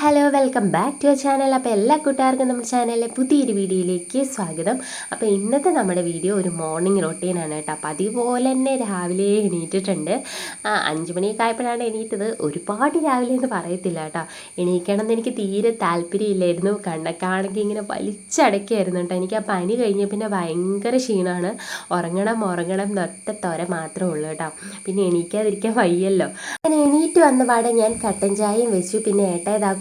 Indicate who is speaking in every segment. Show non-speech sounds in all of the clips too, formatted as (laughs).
Speaker 1: hello welcome back to channel അപ്പോൾ എല്ലാ കൂട്ടുകാർക്കും നമ്മുടെ ചാനലിലെ പുതിയൊരു വീഡിയോയിലേക്ക് സ്വാഗതം. അപ്പോൾ ഇന്നത്തെ നമ്മുടെ വീഡിയോ ഒരു മോർണിംഗ് റൊട്ടീനാണ് കേട്ടോ. അപ്പോൾ അതുപോലെ തന്നെ രാവിലെ എണീറ്റിട്ടുണ്ട്. ആ, അഞ്ച് മണിയൊക്കെ ആയപ്പോഴാണ് എണീറ്റത്. ഒരുപാട് രാവിലെ എന്ന് പറയത്തില്ല കേട്ടോ. എണീക്കണം എന്ന് എനിക്ക് തീരെ താല്പര്യമില്ലായിരുന്നു. കണ്ണൊക്കെ ഇങ്ങനെ വലിച്ചടയ്ക്കായിരുന്നു കേട്ടോ. എനിക്ക് ആ പനി കഴിഞ്ഞ പിന്നെ ഭയങ്കര ക്ഷീണമാണ്. ഉറങ്ങണം ഉറങ്ങണം എന്നൊറ്റ തൊര മാത്രമേ ഉള്ളൂ കേട്ടോ. പിന്നെ എണീക്കാതിരിക്കാൻ വയ്യല്ലോ. അങ്ങനെ എണീറ്റ് വന്ന പാടെ ഞാൻ കട്ടൻ ചായയും വെച്ചു. പിന്നെ ഏട്ടേതാ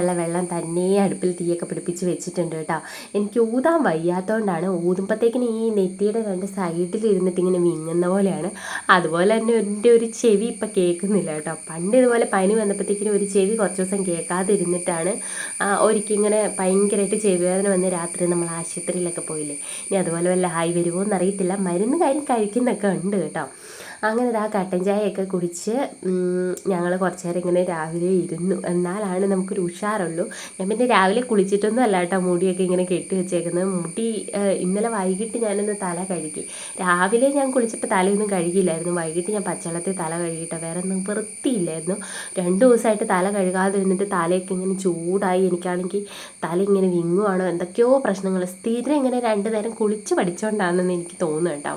Speaker 1: കുളിക്കാനുള്ള വെള്ളം തന്നെ അടുപ്പിൽ തീയൊക്കെ പിടിപ്പിച്ച് വെച്ചിട്ടുണ്ട് കേട്ടോ. എനിക്ക് ഊതാൻ വയ്യാത്തതുകൊണ്ടാണ് ഊതുമ്പോഴത്തേക്കിന് ഈ നെറ്റിയുടെ രണ്ട് സൈഡിൽ ഇരുന്നിട്ട് ഇങ്ങനെ വിങ്ങുന്ന പോലെയാണ്. അതുപോലെ തന്നെ എന്റെ ഒരു ചെവി ഇപ്പം കേൾക്കുന്നില്ല കേട്ടോ. പണ്ട് ഇതുപോലെ പനി വന്നപ്പോഴത്തേക്കിനും ഒരു ചെവി കുറച്ച് ദിവസം കേൾക്കാതിരുന്നിട്ടാണ് ഇങ്ങനെ ഭയങ്കരമായിട്ട് ചെവി വേദന വന്ന് രാത്രി നമ്മൾ ആശുപത്രിയിലൊക്കെ പോയില്ലേ. ഇനി അതുപോലെ വല്ല ഹായ് വരുമോ എന്നറിയത്തില്ല മരുന്ന് കാര്യം കഴിക്കുന്നൊക്കെ ഉണ്ട് കേട്ടോ. അങ്ങനെ ആ കട്ടൻ ചായയൊക്കെ കുടിച്ച് ഞങ്ങൾ കുറച്ച് നേരം ഇങ്ങനെ രാവിലെ ഇരുന്നു. എന്നാലാണ് നമുക്കൊരു ഉഷാറുള്ളൂ. ഞാൻ പിന്നെ രാവിലെ കുളിച്ചിട്ടൊന്നും അല്ല കേട്ടോ മുടിയൊക്കെ ഇങ്ങനെ കെട്ടി വെച്ചേക്കുന്നത്. മുടി ഇന്നലെ വൈകിട്ട് ഞാനൊന്ന് തല കഴുകി. രാവിലെ ഞാൻ കുളിച്ചിട്ട് തലയൊന്നും കഴുകിയില്ലായിരുന്നു. വൈകിട്ട് ഞാൻ പച്ചവെള്ളത്തിൽ തല കഴുകിയിട്ടോ വേറെ ഒന്നും വൃത്തിയില്ലായിരുന്നു. രണ്ട് ദിവസമായിട്ട് തല കഴുകാതെ നിന്നിട്ട് തലയൊക്കെ ഇങ്ങനെ ചൂടായി. എനിക്കാണെങ്കിൽ തല ഇങ്ങനെ വിങ്ങുവാണോ എന്തൊക്കെയോ പ്രശ്നങ്ങൾ സ്ഥിരം ഇങ്ങനെ രണ്ട് നേരം കുളിച്ച് പഠിച്ചുകൊണ്ടാണെന്ന് എനിക്ക് തോന്നുന്നു കേട്ടോ.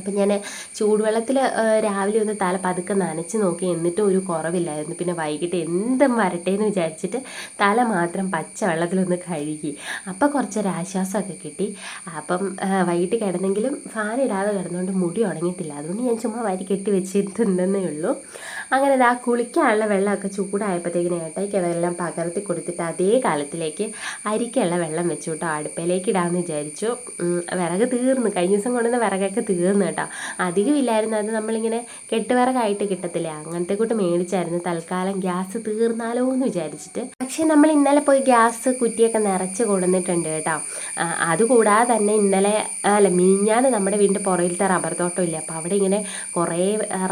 Speaker 1: അപ്പം ഞാൻ ചൂടുവെള്ളത്തിൽ രാവിലെ ഒന്ന് തല പതുക്കെ നനച്ച് നോക്കി എന്നിട്ടും ഒരു കുറവില്ലായിരുന്നു. പിന്നെ വൈകിട്ട് എന്തും വരട്ടെ എന്ന് വിചാരിച്ചിട്ട് തല മാത്രം പച്ച വെള്ളത്തിലൊന്ന് കഴുകി. അപ്പോൾ കുറച്ചൊരു ആശ്വാസമൊക്കെ കിട്ടി. അപ്പം വൈകിട്ട് കിടന്നെങ്കിലും ഫാൻ ഇടാതെ കിടന്നുകൊണ്ട് മുടി ഉണങ്ങിയിട്ടില്ല. അതുകൊണ്ട് ഞാൻ ചുമ്മാ വരി കെട്ടി വെച്ചിട്ടുണ്ടെന്നേ ഉള്ളൂ. അങ്ങനെ ആ കുളിക്കാനുള്ള വെള്ളമൊക്കെ ചൂടായപ്പോഴത്തേക്കിന് ഏട്ടയ്ക്ക് അതെല്ലാം പകർത്തി കൊടുത്തിട്ട് അതേ കാലത്തിലേക്ക് അരിക്കുള്ള വെള്ളം വെച്ചു കേട്ടോ. അടുപ്പിലേക്ക് ഇടാമെന്ന് വിചാരിച്ചു. വിറക് തീർന്നു. കഴിഞ്ഞ ദിവസം കൊണ്ടുവന്ന വിറകൊക്കെ തീർന്നു കേട്ടോ. അധികമില്ലായിരുന്നു അത് നമ്മളിങ്ങനെ കെട്ടുവിറകായിട്ട് കിട്ടത്തില്ലേ? അങ്ങനത്തെ കൂട്ട് മേടിച്ചായിരുന്നു. തൽക്കാലം ഗ്യാസ് തീർന്നാലോ എന്ന് വിചാരിച്ചിട്ട്. പക്ഷേ നമ്മൾ ഇന്നലെ പോയി ഗ്യാസ് കുറ്റിയൊക്കെ നിറച്ച് കൊണ്ടുവന്നിട്ടുണ്ട് കേട്ടോ. അതുകൂടാതെ തന്നെ ഇന്നലെ അല്ല മീഞ്ഞാന്ന് നമ്മുടെ വീടിന്റെ പുറയിലത്തെ റബ്ബർ തോട്ടം ഇല്ല? അപ്പോൾ അവിടെ ഇങ്ങനെ കുറേ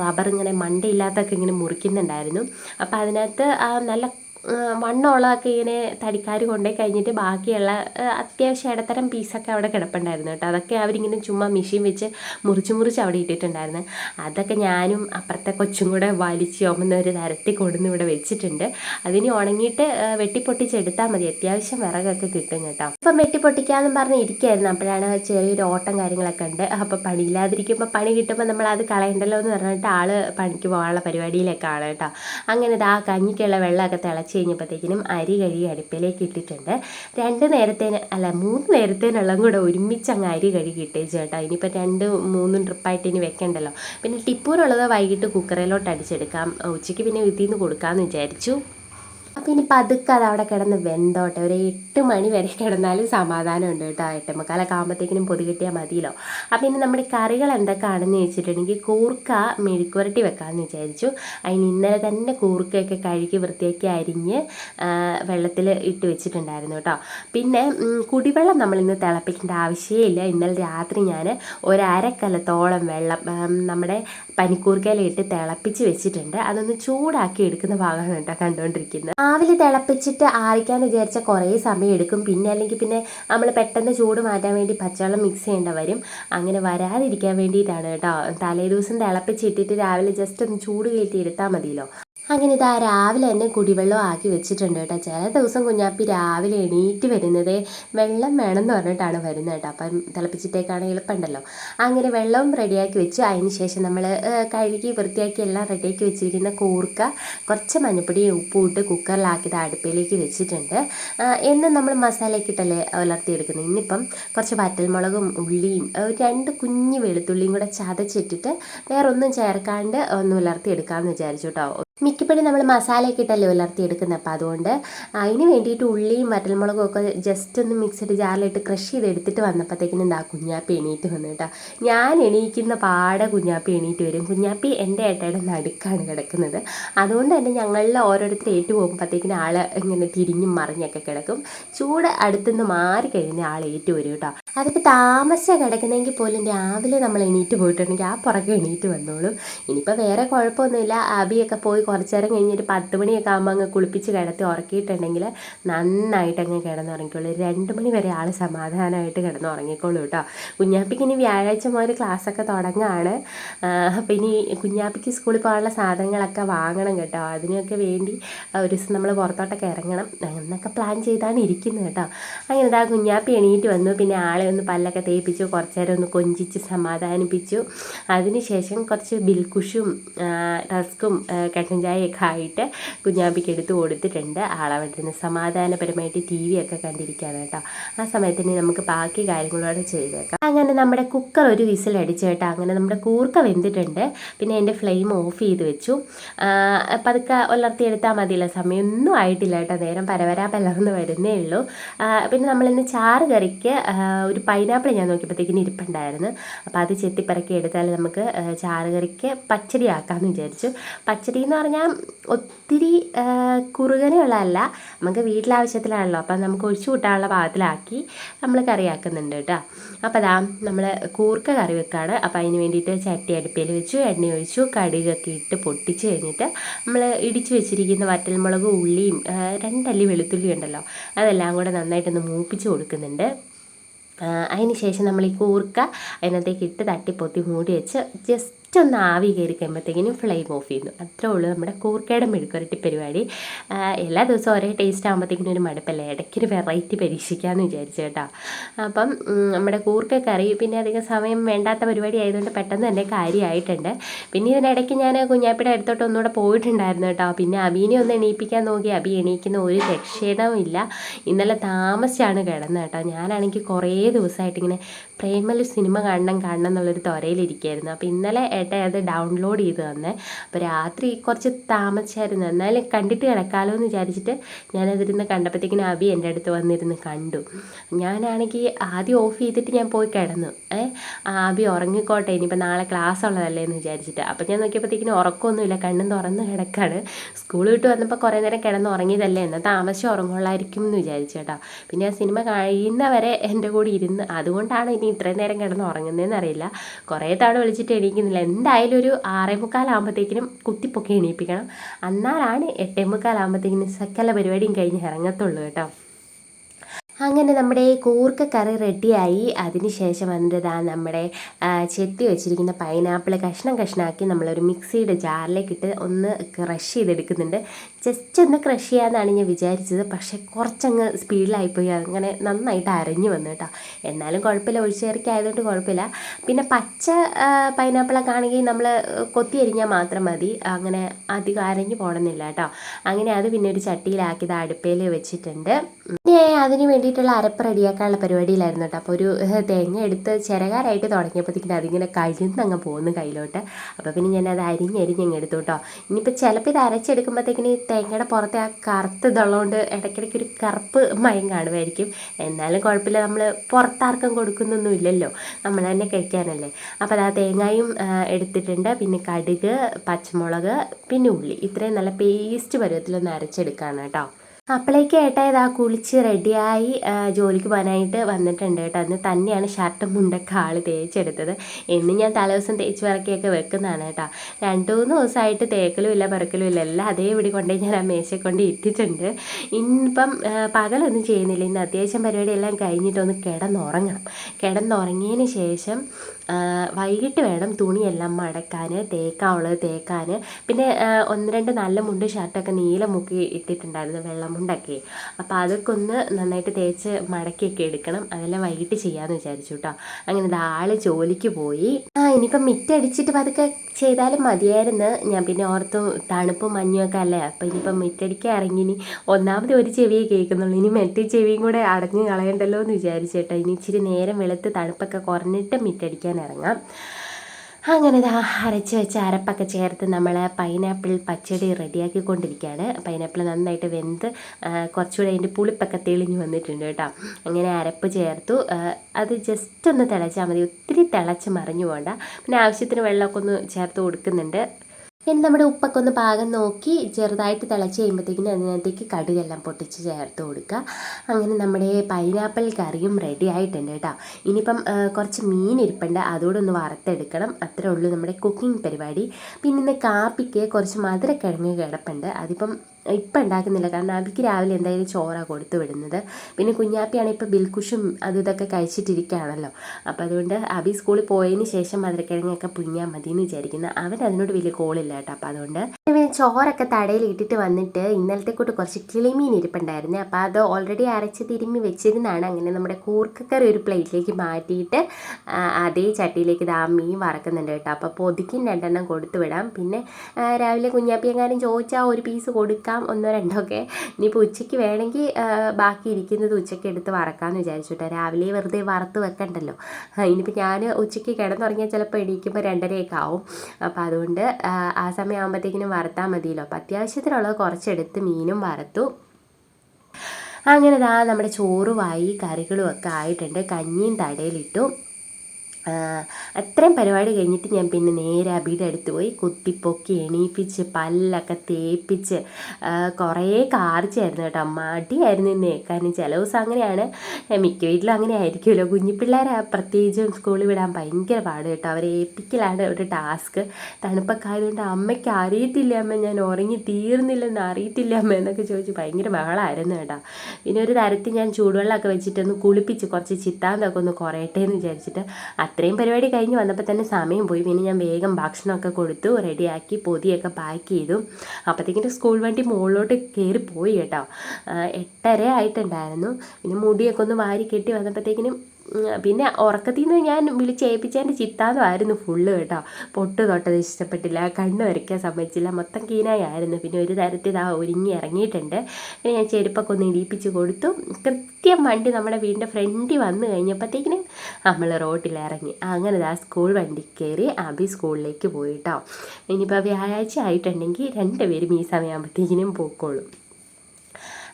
Speaker 1: റബ്ബർ ഇങ്ങനെ മണ്ടയില്ലാത്തൊക്കെ ഇങ്ങനെ മുറിക്കുന്നുണ്ടായിരുന്നു. അപ്പോൾ അതിനകത്ത് നല്ല ആ, വണ്ണമുള്ളതൊക്കെ ഇങ്ങനെ തടിക്കാർ കൊണ്ടുപോയി കഴിഞ്ഞിട്ട് ബാക്കിയുള്ള അത്യാവശ്യം ഇടത്തരം പീസൊക്കെ അവിടെ കിടപ്പുണ്ടായിരുന്നു കേട്ടോ. അതൊക്കെ അവരിങ്ങനെ ചുമ്മാ മെഷീൻ വെച്ച് മുറിച്ച് മുറിച്ച് അവിടെ ഇട്ടിട്ടുണ്ടായിരുന്നു. അതൊക്കെ ഞാനും അപ്പുറത്തെ കൊച്ചും കൂടെ വലിച്ച് ചുമന്ന ഒരു തരത്തിൽ കൊണ്ടുവന്ന് ഇവിടെ വെച്ചിട്ടുണ്ട്. അതിന് ഉണങ്ങിയിട്ട് വെട്ടിപ്പൊട്ടിച്ചെടുത്താൽ മതി. അത്യാവശ്യം വിറകൊക്കെ കിട്ടും കേട്ടോ. അപ്പം വെട്ടിപ്പൊട്ടിക്കാന്നും പറഞ്ഞ് ഇരിക്കുകയായിരുന്നു അപ്പോഴാണ് ചെറിയൊരു ഓട്ടം കാര്യങ്ങളൊക്കെ ഉണ്ട്. അപ്പോൾ പണിയില്ലാതിരിക്കുമ്പോൾ പണി കിട്ടുമ്പോൾ നമ്മൾ അത് കളയണ്ടല്ലോ എന്ന് പറഞ്ഞിട്ട് ആൾ പണിക്ക് പോകാനുള്ള പരിപാടിയിലൊക്കെ ആണ് കേട്ടോ. അങ്ങനെ ഇതാ കഞ്ഞിക്കുള്ള വെള്ളമൊക്കെ തിളച്ച് കഴിഞ്ഞപ്പോഴത്തേക്കിനും അരി കഴുകി അടുപ്പിലേക്ക് ഇട്ടിട്ടുണ്ട്. രണ്ട് നേരത്തേന് അല്ല മൂന്ന് നേരത്തേനുള്ളതും കൂടെ ഒരുമിച്ച് അങ്ങ് അരി കഴുകി ഇട്ടേച്ച് കേട്ടോ. ഇനിയിപ്പോൾ രണ്ട് മൂന്നും ട്രിപ്പായിട്ട് ഇനി വെക്കണ്ടല്ലോ. പിന്നെ ടിപ്പൂരുള്ളത് വൈകിട്ട് കുക്കറിലോട്ട് അടിച്ചെടുക്കാം. ഉച്ചയ്ക്ക് പിന്നെ വീട്ടിൽ കൊടുക്കാമെന്ന് വിചാരിച്ചു. അപ്പം ഇനി പതുക്കെ അത് അവിടെ കിടന്ന് വെന്തോട്ടെ. ഒരു എട്ട് മണി വരെ കിടന്നാലും സമാധാനം ഉണ്ട് കേട്ടോ എട്ട് മുക്കാലൊക്കെ ആകുമ്പോഴത്തേക്കിനും പൊതി കിട്ടിയാൽ മതിയല്ലോ. അപ്പം ഇനി നമ്മുടെ കറികൾ എന്തൊക്കെയാണെന്ന് വെച്ചിട്ടുണ്ടെങ്കിൽ കൂർക്ക മെഴുക്കുരട്ടി വെക്കാമെന്ന് വിചാരിച്ചു. അതിന് ഇന്നലെ തന്നെ കൂർക്കയൊക്കെ കഴുകി വൃത്തിയാക്കി അരിഞ്ഞ് വെള്ളത്തിൽ ഇട്ട് വെച്ചിട്ടുണ്ടായിരുന്നു കേട്ടോ. പിന്നെ കുടിവെള്ളം നമ്മൾ ഇന്ന് തിളപ്പിക്കേണ്ട ആവശ്യമില്ല ഇന്നലെ രാത്രി ഞാൻ ഒരക്കലത്തോളം വെള്ളം നമ്മുടെ പനിക്കൂർക്കയിലിട്ട് തിളപ്പിച്ച് വെച്ചിട്ടുണ്ട്. അതൊന്ന് ചൂടാക്കി എടുക്കുന്ന ഭാഗമാണ് കേട്ടോ കണ്ടുകൊണ്ടിരിക്കുന്നത് രാവിലെ തിളപ്പിച്ചിട്ട് ആറിക്കാൻ വിചാരിച്ചാൽ കുറേ സമയം എടുക്കും. പിന്നെ അല്ലെങ്കിൽ പിന്നെ നമ്മൾ പെട്ടെന്ന് ചൂട് മാറ്റാൻ വേണ്ടി പച്ചവെള്ളം മിക്സ് ചെയ്യേണ്ട വരും. അങ്ങനെ വരാതിരിക്കാൻ വേണ്ടിയിട്ടാണ് കേട്ടോ. തലേ ദിവസം തിളപ്പിച്ചിട്ടിട്ട് രാവിലെ ജസ്റ്റ് ഒന്ന് ചൂട് കയറ്റി എടുത്താൽ മതിയല്ലോ. അങ്ങനെ ഇതാ രാവിലെ തന്നെ കുടിവെള്ളം ആക്കി വെച്ചിട്ടുണ്ട് കേട്ടോ. ചില ദിവസം കുഞ്ഞാപ്പി രാവിലെ എണീറ്റ് വരുന്നത് വെള്ളം വേണമെന്ന് പറഞ്ഞിട്ടാണ് വരുന്നത് കേട്ടോ. അപ്പം തിളപ്പിച്ചിട്ടേക്കാണ് എളുപ്പമുണ്ടല്ലോ. അങ്ങനെ വെള്ളവും റെഡിയാക്കി വെച്ച് അതിന് ശേഷം നമ്മൾ കഴുകി വൃത്തിയാക്കി എല്ലാം റെഡിയാക്കി വെച്ചിരിക്കുന്ന കൂർക്ക കുറച്ച് മഞ്ഞപ്പൊടിയും ഉപ്പും ഇട്ട് കുക്കറിലാക്കിയത് അടുപ്പിലേക്ക് വെച്ചിട്ടുണ്ട്. എന്നും നമ്മൾ മസാലയൊക്കെ ഇട്ടല്ലേ വളർത്തിയെടുക്കുന്നത് ഇന്നിപ്പം കുറച്ച് വറ്റൽമുളകും ഉള്ളിയും ഒരു രണ്ട് കുഞ്ഞ് വെളുത്തുള്ളിയും കൂടെ ചതച്ചിട്ടിട്ട് വേറൊന്നും ചേർക്കാണ്ട് ഒന്ന് വളർത്തിയെടുക്കാമെന്ന് വിചാരിച്ചു കേട്ടോ. മിക്കപ്പോഴും നമ്മൾ മസാലയൊക്കെ ഇട്ടല്ലേ ഉലർത്തിയെടുക്കുന്നത് അപ്പോൾ അതുകൊണ്ട് അതിന് വേണ്ടിയിട്ട് ഉള്ളിയും വറ്റൽമുളകും ഒക്കെ ജസ്റ്റ് ഒന്ന് മിക്സഡ് ജാറിലിട്ട് ക്രഷ് ചെയ്ത് എടുത്തിട്ട് വന്നപ്പോഴത്തേക്കിനും എന്താ കുഞ്ഞാപ്പി എണീറ്റ് വന്നു കേട്ടോ. ഞാൻ എണീക്കുന്ന പാടെ കുഞ്ഞാപ്പി എണീറ്റ് വരും. കുഞ്ഞാപ്പി എന്റെ ഏട്ടയുടെ നടുക്കാണ് കിടക്കുന്നത്. അതുകൊണ്ട് തന്നെ ഞങ്ങളിൽ ഓരോരുത്തർ ഏറ്റു പോകുമ്പോഴത്തേക്കിനും ആൾ ഇങ്ങനെ തിരിഞ്ഞും മറിഞ്ഞൊക്കെ കിടക്കും. ചൂട് അടുത്തുനിന്ന് മാറി കഴിഞ്ഞാൽ ആൾ ഏറ്റു വരും കേട്ടോ. അതിപ്പോൾ താമസിച്ചാണ് കിടക്കുന്നെങ്കിൽ പോലും രാവിലെ നമ്മൾ എണീറ്റ് പോയിട്ടുണ്ടെങ്കിൽ ആ പുറകെ എണീറ്റ് വന്നോളും. ഇനിയിപ്പോൾ വേറെ കുഴപ്പമൊന്നുമില്ല. അബിയൊക്കെ പോയി കുറച്ച് നേരം കഴിഞ്ഞ് ഒരു പത്ത് മണിയൊക്കെ ആകുമ്പോൾ അങ്ങ് കുളിപ്പിച്ച് കിടത്തി ഉറക്കിയിട്ടുണ്ടെങ്കിൽ നന്നായിട്ട് അങ്ങ് കിടന്നുറങ്ങിക്കോളൂ രണ്ട് മണി വരെ ആൾ സമാധാനമായിട്ട് കിടന്ന് ഉറങ്ങിക്കോളൂ കേട്ടോ. കുഞ്ഞാപ്പിക്ക് ഇനി വ്യാഴാഴ്ച മുതൽ ക്ലാസ്സൊക്കെ തുടങ്ങുകയാണ് അപ്പോൾ ഇനി കുഞ്ഞാപ്പിക്ക് സ്കൂളിൽ പോകാനുള്ള സാധനങ്ങളൊക്കെ വാങ്ങണം കേട്ടോ. അതിനൊക്കെ വേണ്ടി ഒരു ദിവസം നമ്മൾ പുറത്തോട്ടൊക്കെ ഇറങ്ങണം. എന്നൊക്കെ പ്ലാൻ ചെയ്താണ് ഇരിക്കുന്നത് കേട്ടോ. അങ്ങനെ ഇതാ കുഞ്ഞാപ്പി എണീറ്റ് വന്നു. പിന്നെ ആളെ ഒന്ന് പല്ലൊക്കെ തേപ്പിച്ചു. കുറച്ച് നേരം ഒന്ന് കൊഞ്ചിച്ച് സമാധാനിപ്പിച്ചു. അതിനുശേഷം കുറച്ച് ബിൽക്കുഷും റസ്കും കട്ടൻ ചായയൊക്കെ ആയിട്ട് കുഞ്ഞാമ്പിക്ക് എടുത്ത് കൊടുത്തിട്ടുണ്ട്. ആളവിടുന്ന് സമാധാനപരമായിട്ട് ടി വി ഒക്കെ കണ്ടിരിക്കുകയാണ് കേട്ടോ. ആ സമയത്ത് തന്നെ നമുക്ക് ബാക്കി കാര്യങ്ങളോടെ ചെയ്തേക്കാം. അങ്ങനെ നമ്മുടെ കുക്കർ ഒരു വിസിൽ അടിച്ചു കേട്ടോ. അങ്ങനെ നമ്മുടെ കൂർക്ക വെന്തിട്ടുണ്ട്. പിന്നെ എന്റെ ഫ്ലെയിം ഓഫ് ചെയ്ത് വെച്ചു. പതുക്കെ ഉലർത്തി എടുത്താൽ മതിയല്ലോ. സമയമൊന്നും ആയിട്ടില്ല കേട്ടോ. നേരം പരവരാ പലർന്ന് വരുന്നേ ഉള്ളൂ. പിന്നെ നമ്മളിന്ന് ചാറ് കറിക്ക് ഒരു പൈനാപ്പിൾ ഞാൻ നോക്കിയപ്പോഴത്തേക്കിന് ഇരിപ്പുണ്ടായിരുന്നു. അപ്പോൾ അത് ചെത്തിപ്പിറക്കി എടുത്താൽ നമുക്ക് ചാറ് കറിക്ക് പച്ചടി ആക്കാമെന്ന് വിചാരിച്ചു. പച്ചടി എന്ന് പറഞ്ഞാൽ ഒത്തിരി കുറുകനെയുള്ളതല്ല. നമുക്ക് വീട്ടിലാവശ്യത്തിലാണല്ലോ. അപ്പം നമുക്ക് ഒഴിച്ചു കൂട്ടാനുള്ള പാകത്തിലാക്കി നമ്മൾ കറിയാക്കുന്നുണ്ട് കേട്ടോ. അപ്പോൾ അതാ നമ്മൾ കൂർക്ക കറി വെക്കാണ്. അപ്പോൾ അതിന് വേണ്ടിയിട്ട് ചട്ടി അടുപ്പിൽ വെച്ചു എണ്ണ ഒഴിച്ചു കടുകൊക്കെ ഇട്ട് പൊട്ടിച്ച് കഴിഞ്ഞിട്ട് നമ്മൾ ഇടിച്ചു വെച്ചിരിക്കുന്ന വറ്റൽമുളക് ഉള്ളിയും രണ്ടല്ലി വെളുത്തുള്ളി ഉണ്ടല്ലോ. അതെല്ലാം കൂടെ നന്നായിട്ടൊന്ന് മൂപ്പിച്ച് കൊടുക്കുന്നുണ്ട്. അതിന് ശേഷം നമ്മൾ ഈ കൂർക്ക അതിനകത്തേക്ക് ഇട്ട് തട്ടിപ്പൊത്തി മൂടി വെച്ച് ജസ്റ്റ് ജസ്റ്റ് ഒന്ന് ആവി കയറി കഴിയുമ്പോഴത്തേക്കിനും ഫ്ലെയിം ഓഫ് ചെയ്യുന്നു. അത്രേ ഉള്ളൂ നമ്മുടെ കൂർക്കയുടെ മെഴുക്കുരട്ടി പരിപാടി. എല്ലാ ദിവസവും ഒരേ ടേസ്റ്റ് ആകുമ്പോഴത്തേക്കിനും ഒരു മടുപ്പല്ലേ? ഇടയ്ക്കൊരു വെറൈറ്റി പരീക്ഷിക്കാമെന്ന് വിചാരിച്ചു കേട്ടോ. അപ്പം നമ്മുടെ കൂർക്ക കറി പിന്നെ അധികം സമയം വേണ്ടാത്ത പരിപാടി ആയതുകൊണ്ട് പെട്ടെന്ന് തന്നെ കാര്യമായിട്ടുണ്ട് പിന്നെ ഇതിനിടയ്ക്ക് ഞാൻ കുഞ്ഞാപ്പിയുടെ അടുത്തോട്ട് ഒന്നുകൂടെ പോയിട്ടുണ്ടായിരുന്നു കേട്ടോ. പിന്നെ അബീനെ ഒന്ന് എണീപ്പിക്കാൻ നോക്കി. അബി എണീക്കുന്ന ഒരു ഇല്ല. ഇന്നലെ താമസിച്ചാണ് കിടന്നത് കേട്ടോ. ഞാനാണെങ്കിൽ കുറേ ദിവസമായിട്ട് ഇങ്ങനെ പ്രേമൽ സിനിമ കാണണം കാണണം എന്നുള്ളൊരു തൊരയിലിരിക്കുകയായിരുന്നു അപ്പോൾ ഇന്നലെ ഏട്ടൻ അത് ഡൗൺലോഡ് ചെയ്ത് തന്നെ. അപ്പോൾ രാത്രി കുറച്ച് താമസിച്ചായിരുന്നു. എന്നാലും കണ്ടിട്ട് കിടക്കാമല്ലോ എന്ന് വിചാരിച്ചിട്ട് ഞാനതിരുന്ന് കണ്ടപ്പോഴത്തേക്കിനും അബി എന്റെ അടുത്ത് വന്നിരുന്ന് കണ്ടു. ഞാനാണെങ്കിൽ ആദ്യം ഓഫ് ചെയ്തിട്ട് ഞാൻ പോയി കിടന്നു. ഏ അബി ഉറങ്ങിക്കോട്ടെ ഇനിയിപ്പോൾ നാളെ ക്ലാസ് ഉള്ളതല്ലേ എന്ന് വിചാരിച്ചിട്ട്. അപ്പോൾ ഞാൻ നോക്കിയപ്പോഴത്തേക്കിനും ഉറക്കമൊന്നുമില്ല കണ്ണും തുറന്ന് കിടക്കാണ്. സ്കൂൾ വിട്ട് വന്നപ്പോൾ കുറേ നേരം കിടന്ന് ഉറങ്ങിയതല്ലേ എന്നാൽ താമസിച്ച് ഉറങ്ങുള്ളായിരിക്കും എന്ന് വിചാരിച്ചു കേട്ടോ. പിന്നെ ആ സിനിമ കഴിയുന്നവരെ എന്റെ കൂടെ ഇരുന്ന് അതുകൊണ്ടാണ് ഇനി ഇത്രയും നേരം കിടന്ന് ഉറങ്ങുന്നതെന്ന് അറിയില്ല കുറേ തവണ വിളിച്ചിട്ട് എണീക്കുന്നില്ല. എന്തായാലും ഒരു ആറേ മുക്കാലാകുമ്പോഴത്തേക്കിനും കുത്തിപ്പൊക്കി എണീപ്പിക്കണം. എന്നാലാണ് എട്ടേ മുക്കാലാകുമ്പോഴത്തേക്കിനും സകല പരിപാടിയും കഴിഞ്ഞ് ഇറങ്ങത്തുള്ളൂ കേട്ടോ. അങ്ങനെ നമ്മുടെ കൂർക്ക കറി റെഡിയായി. അതിനുശേഷം വന്നതാ നമ്മുടെ ചെത്തി വെച്ചിരിക്കുന്ന പൈനാപ്പിൾ കഷ്ണം കഷ്ണമാക്കി നമ്മളൊരു മിക്സിയുടെ ജാറിലേക്ക് ഇട്ട് ഒന്ന് ക്രഷ് ചെയ്തെടുക്കുന്നുണ്ട്. ജസ്റ്റ് ഒന്ന് ക്രഷ് ചെയ്യാമെന്നാണ് ഞാൻ വിചാരിച്ചത്. പക്ഷേ കുറച്ചങ്ങ് സ്പീഡിലായിപ്പോയി. അങ്ങനെ നന്നായിട്ട് അരഞ്ഞു വന്നു കേട്ടോ. എന്നാലും കുഴപ്പമില്ല. ഒഴിച്ചേറിക്ക് ആയതുകൊണ്ട് കുഴപ്പമില്ല. പിന്നെ പച്ച പൈനാപ്പിളൊക്കെ ആണെങ്കിൽ നമ്മൾ കൊത്തി അരിഞ്ഞാൽ മാത്രം മതി. അങ്ങനെ അധികം അരഞ്ഞു പോകണമെന്നില്ല കേട്ടോ. അങ്ങനെ അത് പിന്നെ ഒരു ചട്ടിയിലാക്കിയത് അടുപ്പയിൽ വെച്ചിട്ടുണ്ട്. അതിന് വേണ്ടിയിട്ടുള്ള അരപ്പ് റെഡിയാക്കാനുള്ള പരിപാടിയിലായിരുന്നു കേട്ടോ. അപ്പോൾ ഒരു തേങ്ങ എടുത്ത് ചിരകാരായിട്ട് തുടങ്ങിയപ്പോഴത്തേക്കും അതിങ്ങനെ അങ്ങ് പോകുന്നു കയ്യിലോട്ട്. അപ്പോൾ പിന്നെ ഞാൻ അത് അരിഞ്ഞരിഞ്ഞ് അങ്ങ് എടുത്തു കേട്ടോ. ഇനിയിപ്പോൾ ചിലപ്പോൾ ഇത് അരച്ചെടുക്കുമ്പോഴത്തേക്കിന് തേങ്ങയുടെ പുറത്തെ ആ കറുത്ത് ഇതുള്ളതുകൊണ്ട് ഇടയ്ക്കിടയ്ക്ക് ഒരു കറുപ്പ് മയം കാണുമായിരിക്കും. എന്നാലും കുഴപ്പമില്ല നമ്മൾ പുറത്താർക്കും കൊടുക്കുന്നൊന്നും ഇല്ലല്ലോ. നമ്മൾ തന്നെ കഴിക്കാനല്ലേ. അപ്പോൾ അത് ആ തേങ്ങയും എടുത്തിട്ടുണ്ട്. പിന്നെ കടുക് പച്ചമുളക് പിന്നെ ഉള്ളി. ഇത്രയും നല്ല പേസ്റ്റ് പരുവത്തിലൊന്ന് അരച്ചെടുക്കുകയാണ് കേട്ടോ. അപ്പോഴേക്ക് ഏട്ടാ ഇതാ കുളിച്ച് റെഡിയായി ജോലിക്ക് പോകാനായിട്ട് വന്നിട്ടുണ്ട് കേട്ടോ. അന്ന് തന്നെയാണ് ഷർട്ടും മുണ്ടൊക്കെ ആൾ തേച്ചെടുത്തത്. എന്ന് ഞാൻ തലേദിവസം തേച്ച് പറക്കിയൊക്കെ വെക്കുന്നതാണ് കേട്ടോ. രണ്ടു മൂന്ന് ദിവസമായിട്ട് തേക്കലും ഇല്ല പറക്കലും ഇല്ല. എല്ലാം അതേ ഇവിടെ കൊണ്ടേ ഞാൻ ആ മേശ കൊണ്ട് ഇട്ടിട്ടുണ്ട്. ഇന്നിപ്പം പകലൊന്നും ചെയ്യുന്നില്ല. ഇന്ന് അത്യാവശ്യം പരിപാടിയെല്ലാം കഴിഞ്ഞിട്ടൊന്ന് കിടന്നുറങ്ങണം. കിടന്നുറങ്ങിയതിന് ശേഷം വൈകിട്ട് വേണം തുണിയെല്ലാം മടക്കാൻ തേക്കാനുള്ളത് തേക്കാൻ പിന്നെ ഒന്ന് രണ്ട് നല്ല മുണ്ട് ഷർട്ടൊക്കെ നീല മുക്കി ഇട്ടിട്ടുണ്ടായിരുന്നു വെള്ളമുണ്ടൊക്കെ അപ്പോൾ അതൊക്കെ ഒന്ന് നന്നായിട്ട് തേച്ച് മടക്കിയൊക്കെ എടുക്കണം. അതെല്ലാം വൈകിട്ട് ചെയ്യാമെന്ന് വിചാരിച്ചു കേട്ടോ അങ്ങനെ ആൾ ജോലിക്ക് പോയി. ആ ഇനിയിപ്പം മിറ്റടിച്ചിട്ട് പതുക്കെ ചെയ്താലും മതിയായിരുന്നു. ഞാൻ പിന്നെ ഓർത്തു തണുപ്പും മഞ്ഞുമൊക്കെ അല്ലേ? അപ്പോൾ ഇനിയിപ്പം മിറ്റടിക്കാൻ ഇറങ്ങി ഇനി ഒന്നാമത് ഒരു ചെവിയെ കേൾക്കുന്നുള്ളൂ. ഇനി മറ്റേ ചെവിയും കൂടെ അടഞ്ഞു കളയണ്ടല്ലോ എന്ന് വിചാരിച്ചേട്ടോ ഇനി ഇച്ചിരി നേരം വെളുത്ത് തണുപ്പൊക്കെ കുറഞ്ഞിട്ട് മിറ്റടിക്കാൻ ഇറങ്ങാം. അങ്ങനെ ഇതാ അരച്ച് വെച്ച് അരപ്പൊക്കെ ചേർത്ത് നമ്മൾ പൈനാപ്പിൾ പച്ചടി റെഡിയാക്കി റെഡിയാക്കിക്കൊണ്ടിരിക്കുകയാണ് പൈനാപ്പിൾ നന്നായിട്ട് വെന്ത് കുറച്ചുകൂടെ അതിന്റെ പുളിപ്പൊക്കെ തെളിഞ്ഞ് വന്നിട്ടുണ്ട് കേട്ടോ. അങ്ങനെ അരപ്പ് ചേർത്തു. അത് ജസ്റ്റ് ഒന്ന് തിളച്ചാൽ മതി. ഒത്തിരി തിളച്ച് മറിഞ്ഞു പോകണ്ട പിന്നെ ആവശ്യത്തിന് വെള്ളമൊക്കെ ഒന്ന് ചേർത്ത് കൊടുക്കുന്നുണ്ട്. പിന്നെ നമ്മുടെ ഉപ്പൊക്കെ ഒന്ന് പാകം നോക്കി ചെറുതായിട്ട് തിളച്ച് കഴിയുമ്പോഴത്തേക്കിനും അതിനകത്തേക്ക് കടുകെല്ലാം പൊട്ടിച്ച് ചേർത്ത് കൊടുക്കുക. അങ്ങനെ നമ്മുടെ പൈനാപ്പിൾ കറിയും റെഡി ആയിട്ടുണ്ട് കേട്ടോ. ഇനിയിപ്പം കുറച്ച് മീൻ ഇരിപ്പുണ്ട്. അതുകൂടെ ഒന്ന് വറുത്തെടുക്കണം. അത്രേ ഉള്ളൂ നമ്മുടെ കുക്കിംഗ് പരിപാടി. പിന്നെ കാപ്പിക്ക് കുറച്ച് മധുരക്കിഴങ്ങ് കിടപ്പുണ്ട്. അതിപ്പം ഇപ്പം ഉണ്ടാക്കുന്നില്ല. കാരണം അബിക്ക് രാവിലെ എന്തായാലും ചോറാണ് കൊടുത്തു വിടുന്നത്. പിന്നെ കുഞ്ഞാപ്പിയാണ് ഇപ്പോൾ ബിൽക്കുഷും അതും ഇതൊക്കെ കഴിച്ചിട്ടിരിക്കുകയാണല്ലോ. അപ്പോൾ അതുകൊണ്ട് അബി സ്കൂളിൽ പോയതിന് ശേഷം മധുരക്കിഴങ്ങൊക്കെ പുഴിഞ്ഞാൽ മതി എന്ന് വിചാരിക്കുന്നത് അവൻ അതിനോട് വലിയ കോളില്ല കേട്ടോ. അപ്പോൾ അതുകൊണ്ട് പിന്നെ ചോറൊക്കെ തടയിൽ ഇട്ടിട്ട് വന്നിട്ട് ഇന്നലത്തെ കൂട്ട് കുറച്ച് കിളിമീൻ ഇരിപ്പുണ്ടായിരുന്നു. അപ്പോൾ അത് ഓൾറെഡി അരച്ച് തിരുമ്മി വെച്ചിരുന്നാണ് അങ്ങനെ നമ്മുടെ കൂർക്കക്കറി ഒരു പ്ലേറ്റിലേക്ക് മാറ്റിയിട്ട് അതേ ചട്ടിയിലേക്ക് ആ മീൻ വറക്കുന്നുണ്ട് കേട്ടോ. അപ്പോൾ പൊതിക്കും രണ്ടെണ്ണം കൊടുത്തു വിടാം. പിന്നെ രാവിലെ കുഞ്ഞാപ്പിയെങ്ങാനും ചോദിച്ചാൽ ഒരു പീസ് കൊടുക്കാം ഒന്നോ രണ്ടോ ഒക്കെ. ഇനിയിപ്പോൾ ഉച്ചയ്ക്ക് വേണമെങ്കിൽ ബാക്കി ഇരിക്കുന്നത് ഉച്ചയ്ക്ക് എടുത്ത് വറക്കാമെന്ന് വിചാരിച്ചു കേട്ടോ. രാവിലെ വെറുതെ വറുത്ത് വെക്കണ്ടല്ലോ. ഇനിയിപ്പോൾ ഞാൻ ഉച്ചയ്ക്ക് കിടന്നുറങ്ങിയാൽ ചിലപ്പോൾ എണീക്കുമ്പോൾ രണ്ടരയൊക്കെ ആവും. അപ്പോൾ അതുകൊണ്ട് ആ, സമയമാകുമ്പോഴത്തേക്കിനും വറ വറുത്താൽ മതിയല്ലോ. അപ്പോൾ അത്യാവശ്യത്തിനുള്ളത് കുറച്ചെടുത്ത് മീനും വറുത്തു. അങ്ങനെ ദാ നമ്മുടെ ചോറുമായി കറികളും ഒക്കെ ആയിട്ടുണ്ട്. കഞ്ഞിയും തടയിലിട്ടു. അത്രയും പരിപാടി കഴിഞ്ഞിട്ട് ഞാൻ പിന്നെ നേരെ അബിയുടെ അടുത്ത് പോയി കുത്തിപ്പൊക്കി എണീപ്പിച്ച് പല്ലൊക്കെ തേപ്പിച്ച് കുറേ കാർച്ചായിരുന്നു കേട്ടോ. മടിയായിരുന്നു ഇന്ന്. കാരണം ചില ദിവസം അങ്ങനെയാണ്. മിക്ക വീട്ടിലും അങ്ങനെ ആയിരിക്കുമല്ലോ. കുഞ്ഞിപ്പിള്ളേരെ പ്രത്യേകിച്ചും സ്കൂളിൽ വിടാൻ ഭയങ്കര പാട് കേട്ടോ. അവരെ ഏൽപ്പിക്കലാണ് ഒരു ടാസ്ക് തണുപ്പൊക്കെ അമ്മയ്ക്ക് അറിയത്തില്ല അമ്മ. ഞാൻ ഉറങ്ങി തീർന്നില്ലെന്ന് അറിയത്തില്ല അമ്മ എന്നൊക്കെ ചോദിച്ച് ഭയങ്കര ബഹളമായിരുന്നു കേട്ടോ. പിന്നെ ഒരു തരത്തിൽ ഞാൻ ചൂടുവെള്ളമൊക്കെ വെച്ചിട്ടൊന്ന് കുളിപ്പിച്ച് കുറച്ച് ചിത്താന്തൊക്കെ ഒന്ന് കുറയട്ടെ എന്ന് വിചാരിച്ചിട്ട് അത്രയും പരിപാടി കഴിഞ്ഞ് വന്നപ്പോൾ തന്നെ സമയം പോയി. പിന്നെ ഞാൻ വേഗം ഭക്ഷണമൊക്കെ കൊടുത്തു റെഡിയാക്കി പൊതിയൊക്കെ പാക്ക് ചെയ്തു. അപ്പോഴത്തേക്കിന്റെ സ്കൂൾ വണ്ടി മുകളിലോട്ട് കയറി പോയി കേട്ടോ. എട്ടര ആയിട്ടുണ്ടായിരുന്നു പിന്നെ മുടിയൊക്കെ ഒന്ന് വാരി കെട്ടി വന്നപ്പോഴത്തേക്കിനും പിന്നെ ഉറക്കത്തിൽ നിന്ന് ഞാൻ വിളിച്ചേൽപ്പിച്ചതിന്റെ ചിത്താന്തമായിരുന്നു ഫുള്ള് കേട്ടോ. പൊട്ട് തൊട്ടത് ഇഷ്ടപ്പെട്ടില്ല കണ്ണ് വരയ്ക്കാൻ സമ്മതിച്ചില്ല മൊത്തം കീനായായിരുന്നു പിന്നെ ഒരു തരത്തിൽ ആ ഒരുങ്ങി ഇറങ്ങിയിട്ടുണ്ട്. പിന്നെ ഞാൻ ചെരുപ്പൊക്കെ ഒന്ന് ഇടിയിപ്പിച്ച് കൊടുത്തു. കൃത്യം വണ്ടി നമ്മുടെ വീടിന്റെ ഫ്രണ്ടിൽ വന്നു കഴിഞ്ഞപ്പോഴത്തേക്കിനും നമ്മൾ റോട്ടിൽ ഇറങ്ങി. അങ്ങനെ ആ സ്കൂൾ വണ്ടി കയറി അബി സ്കൂളിലേക്ക് പോയിട്ടോ ഇനിയിപ്പോൾ വ്യാഴാഴ്ച ആയിട്ടുണ്ടെങ്കിൽ രണ്ടുപേരും ഈ സമയമാകുമ്പോഴത്തേക്കിനും പോയിക്കോളും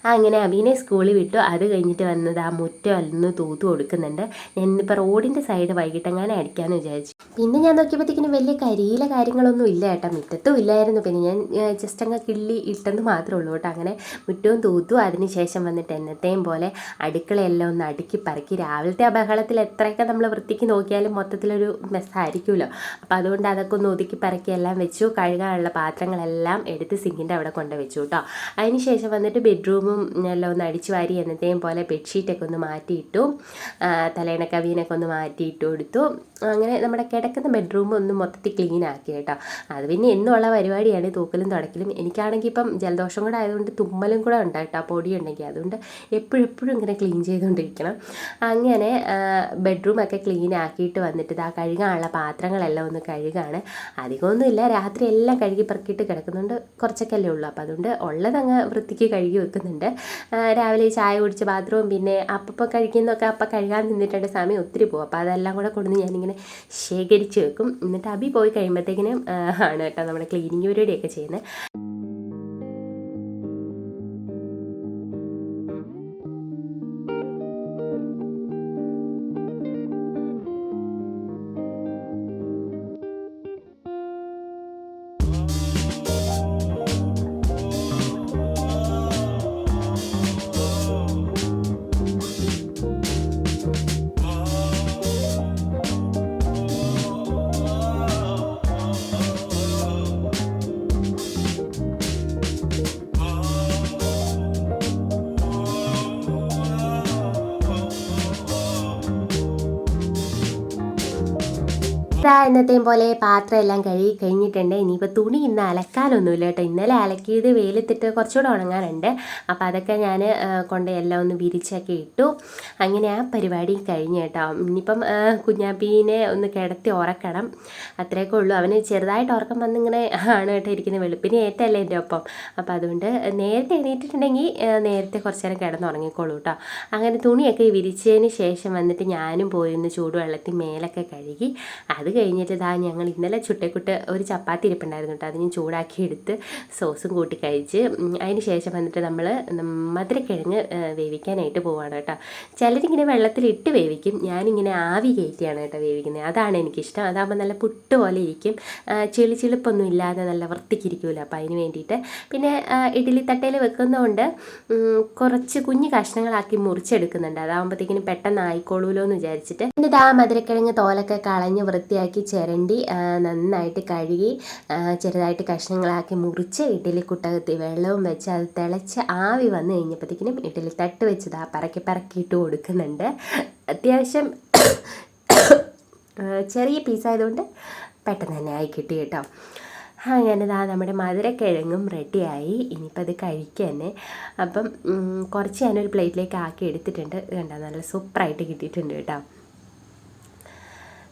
Speaker 1: അങ്ങനെ അബീനെ സ്കൂളിൽ വിട്ടു. അത് കഴിഞ്ഞിട്ട് വന്നത് ആ മുറ്റം അല്ലെന്ന് തൂത്ത് കൊടുക്കുന്നുണ്ട്. ഞാൻ ഇപ്പോൾ റോഡിന്റെ സൈഡ് വൈകിട്ടെങ്ങാനും അടിക്കാമെന്ന് വിചാരിച്ചു. പിന്നെ ഞാൻ നോക്കിയപ്പോഴത്തേക്കിനും വലിയ കരിയില കാര്യങ്ങളൊന്നും ഇല്ല കേട്ടോ. മുറ്റത്തും ഇല്ലായിരുന്നു. പിന്നെ ഞാൻ ജസ്റ്റ് അങ്ങ് കിള്ളി ഇട്ടെന്ന് മാത്രമേ ഉള്ളൂ കേട്ടോ. അങ്ങനെ മുറ്റവും തൂത്തു. അതിന് ശേഷം വന്നിട്ട് എന്നത്തെയും പോലെ അടുക്കളയെല്ലാം ഒന്ന് അടുക്കി പറക്കി. രാവിലത്തെ ബഹളത്തിൽ എത്രയൊക്കെ നമ്മൾ വൃത്തിക്ക് നോക്കിയാലും മൊത്തത്തിലൊരു മെസ്സായിരിക്കുമല്ലോ അപ്പോൾ അതുകൊണ്ട് അതൊക്കെ ഒന്ന് ഒതുക്കി പറക്കി എല്ലാം വെച്ചു. കഴുകാനുള്ള പാത്രങ്ങളെല്ലാം എടുത്ത് സിങ്കിന്റെ അവിടെ കൊണ്ടുവച്ചു കേട്ടോ. അതിന് ശേഷം വന്നിട്ട് ബെഡ്റൂമും എല്ലാം ഒന്ന് അടിച്ചു വാരി എന്നത്തെയും പോലെ ബെഡ്ഷീറ്റൊക്കെ ഒന്ന് മാറ്റിയിട്ടു തലേണക്കവീനൊക്കെ തലേണ കവീനൊക്കെ ഒന്ന് മാറ്റിയിട്ട് കൊടുത്തു. അങ്ങനെ നമ്മുടെ കിടക്കുന്ന ബെഡ്റൂം ഒന്ന് മൊത്തത്തിൽ ക്ലീൻ ആക്കി കേട്ടോ. അത് പിന്നെ എന്നുള്ള പരിപാടിയാണ് തൂക്കലും തുടക്കലും എനിക്കാണെങ്കിൽ ഇപ്പം ജലദോഷം കൂടെ ആയതുകൊണ്ട് തുമ്മലും കൂടെ ഉണ്ട് കേട്ടോ പൊടി ഉണ്ടെങ്കിൽ അതുകൊണ്ട് എപ്പോഴും എപ്പോഴും ഇങ്ങനെ ക്ലീൻ ചെയ്തുകൊണ്ടിരിക്കണം. അങ്ങനെ ബെഡ്റൂമൊക്കെ ക്ലീൻ ആക്കിയിട്ട് വന്നിട്ട് ഇതാ കഴുകാനുള്ള പാത്രങ്ങളെല്ലാം ഒന്ന് കഴുകാണ്. അധികമൊന്നുമില്ല രാത്രി എല്ലാം കഴുകി പെറുക്കിയിട്ട് കിടക്കുന്നുണ്ട്. കുറച്ചൊക്കെ അല്ലേ ഉള്ളൂ. അപ്പോൾ അതുകൊണ്ട് ഉള്ളതങ്ങ് വൃത്തിക്ക് കഴുകി വെക്കുന്നുണ്ട്. രാവിലെ ചായ കുടിച്ച് ബാത്റൂം പിന്നെ അപ്പം കഴിക്കുന്നതൊക്കെ അപ്പം കഴുകാൻ നിന്നിട്ടുണ്ട് സമയം ഒത്തിരി പോകും. അപ്പോൾ അതെല്ലാം കൂടെ കൊണ്ടുവന്ന് ഞാനിങ്ങനെ ശേഖരിച്ച് വെക്കും. എന്നിട്ട് അബി പോയി കഴിയുമ്പോഴത്തേക്കിനും ആണ് കേട്ടോ നമ്മുടെ ക്ലീനിങ് പരിപാടിയൊക്കെ ചെയ്യുന്നത്. ഇതാ പോലെ പാത്രം എല്ലാം കഴുകി കഴിഞ്ഞിട്ടുണ്ട്. ഇനിയിപ്പോൾ തുണി ഇന്ന് അലക്കാനൊന്നുമില്ല കേട്ടോ. ഇന്നലെ അലക്കിയത് വെയിലത്തിട്ട് കുറച്ചുകൂടെ ഉണങ്ങാനുണ്ട്. അപ്പോൾ അതൊക്കെ ഞാൻ കൊണ്ട് എല്ലാം ഒന്ന് വിരിച്ചൊക്കെ ഇട്ടു. അങ്ങനെ ആ പരിപാടി കഴിഞ്ഞു കേട്ടോ. ഇനിയിപ്പം കുഞ്ഞാപ്പീനെ ഒന്ന് കിടത്തി ഉറക്കണം. അത്രയൊക്കെ ഉള്ളൂ. അവന് ചെറുതായിട്ട് ഉറക്കം വന്നിങ്ങനെ ആണ് കേട്ടോ ഇരിക്കുന്നത് വെളുപ്പിന് ഏറ്റല്ലേ എന്റെ ഒപ്പം. അപ്പോൾ അതുകൊണ്ട് നേരത്തെ എണീറ്റിട്ടുണ്ടെങ്കിൽ നേരത്തെ കുറച്ച് നേരം കിടന്നുറങ്ങിക്കോളൂ കേട്ടോ. അങ്ങനെ തുണിയൊക്കെ വിരിച്ചതിന് ശേഷം വന്നിട്ട് ഞാനും പോയി ഒന്ന് ചൂടുവെള്ളത്തിൽ മേലൊക്കെ കഴുകി അത് കഴിഞ്ഞിട്ട് ഇതാ ഞങ്ങൾ ഇന്നലെ ചുട്ടക്കുട്ട് ഒരു ചപ്പാത്തി ഇരിപ്പുണ്ടായിരുന്നു കേട്ടോ. അത് ഞാൻ ചൂടാക്കി എടുത്ത് സോസും കൂട്ടി കഴിച്ച് അതിന് ശേഷം വന്നിട്ട് നമ്മൾ മധുരക്കിഴങ്ങ് വേവിക്കാനായിട്ട് പോവാണ് കേട്ടോ. ചിലരിങ്ങനെ വെള്ളത്തിലിട്ട് വേവിക്കും. ഞാനിങ്ങനെ ആവി കയറ്റിയാണ് കേട്ടോ വേവിക്കുന്നത്. അതാണ് എനിക്കിഷ്ടം. അതാകുമ്പോൾ നല്ല പുട്ട് പോലെ ഇരിക്കും. ചെളി ചെളിപ്പൊന്നും ഇല്ലാതെ നല്ല വൃത്തിക്കിരിക്കുമല്ലോ അപ്പോൾ അതിന് വേണ്ടിയിട്ട് പിന്നെ ഇഡ്ഡലി തട്ടയിൽ വെക്കുന്നതുകൊണ്ട് കുറച്ച് കുഞ്ഞു കഷ്ണങ്ങളാക്കി മുറിച്ചെടുക്കുന്നുണ്ട്. അതാകുമ്പോഴത്തേക്കിനും പെട്ടെന്ന് ആയിക്കോളൂലോ എന്ന് വിചാരിച്ചിട്ട്. എന്നിട്ട് ആ മധുരക്കിഴങ്ങ് തോലൊക്കെ കളഞ്ഞ് വൃത്തിയാക്കി ചിരണ്ടി നന്നായിട്ട് കഴുകി ചെറുതായിട്ട് കഷ്ണങ്ങളാക്കി മുറിച്ച് ഇഡ്ഡലി കുട്ടകത്തി വെള്ളവും വെച്ച് അത് തിളച്ച് ആവി വന്നു കഴിഞ്ഞപ്പോഴത്തേക്കിനും ഇഡ്ഡലി തട്ട് വെച്ചത്. ആ പറക്കി പറക്കിയിട്ട് കൊടുക്കുന്നുണ്ട്. അത്യാവശ്യം ചെറിയ പീസായതുകൊണ്ട് പെട്ടെന്ന് തന്നെ ആയി കിട്ടി കേട്ടോ. അങ്ങനെ ഇതാ നമ്മുടെ മധുരക്കിഴങ്ങും റെഡിയായി. ഇനിയിപ്പോൾ അത് കഴിക്കുക തന്നെ അപ്പം കുറച്ച് ഞാനൊരു പ്ലേറ്റിലേക്ക് ആക്കി എടുത്തിട്ടുണ്ട്. കണ്ടോ? നല്ല സൂപ്പറായിട്ട് കിട്ടിയിട്ടുണ്ട് കേട്ടോ.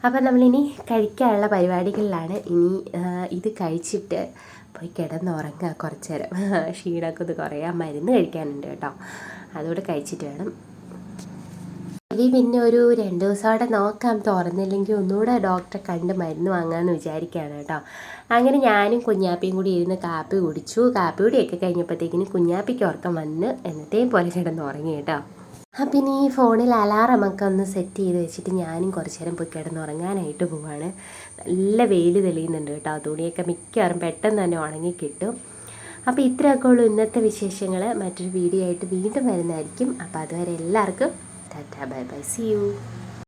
Speaker 1: അപ്പം നമ്മളിനി കഴിക്കാനുള്ള പരിപാടികളിലാണ്. ഇനി ഇത് കഴിച്ചിട്ട് പോയി കിടന്നുറങ്ങുക കുറച്ച് നേരം (laughs) ക്ഷീണമൊക്കെ ഒന്ന് കുറയാൻ മരുന്ന് കഴിക്കാനുണ്ട് കേട്ടോ. അതുകൂടെ കഴിച്ചിട്ട് വേണം. ഇനി പിന്നെ ഒരു രണ്ട് ദിവസത്തോടെ നോക്കാം. തുറന്നില്ലെങ്കിൽ ഒന്നുകൂടെ ഡോക്ടറെ കണ്ട് മരുന്ന് വാങ്ങാമെന്ന് വിചാരിക്കുകയാണ് കേട്ടോ. അങ്ങനെ ഞാനും കുഞ്ഞാപ്പിയും കൂടി ഇരുന്ന് കാപ്പി കുടിച്ചു. കാപ്പി കൂടിയൊക്കെ കഴിഞ്ഞപ്പോഴത്തേക്കിന് കുഞ്ഞാപ്പിക്ക് ഉറക്കം വന്ന് എന്നത്തെയും പോലെ കിടന്നുറങ്ങി കേട്ടോ. അപ്പം ഇനി ഈ ഫോണിൽ അലാറമൊക്കെ ഒന്ന് സെറ്റ് ചെയ്ത് വെച്ചിട്ട് ഞാനും കുറച്ച് നേരം പോയി കിടന്നുറങ്ങാനായിട്ട് പോവാണ്. നല്ല വെയിൽ തെളിയുന്നുണ്ട് കേട്ടോ. തുണിയൊക്കെ മിക്കവാറും പെട്ടെന്ന് തന്നെ ഉണങ്ങി കിട്ടും. അപ്പോൾ ഇത്രയൊക്കെ ഉള്ളൂ ഇന്നത്തെ വിശേഷങ്ങൾ മറ്റൊരു വീഡിയോ ആയിട്ട് വീണ്ടും വരുന്നതായിരിക്കും. അപ്പോൾ അതുവരെ എല്ലാവർക്കും tata bye bye. See you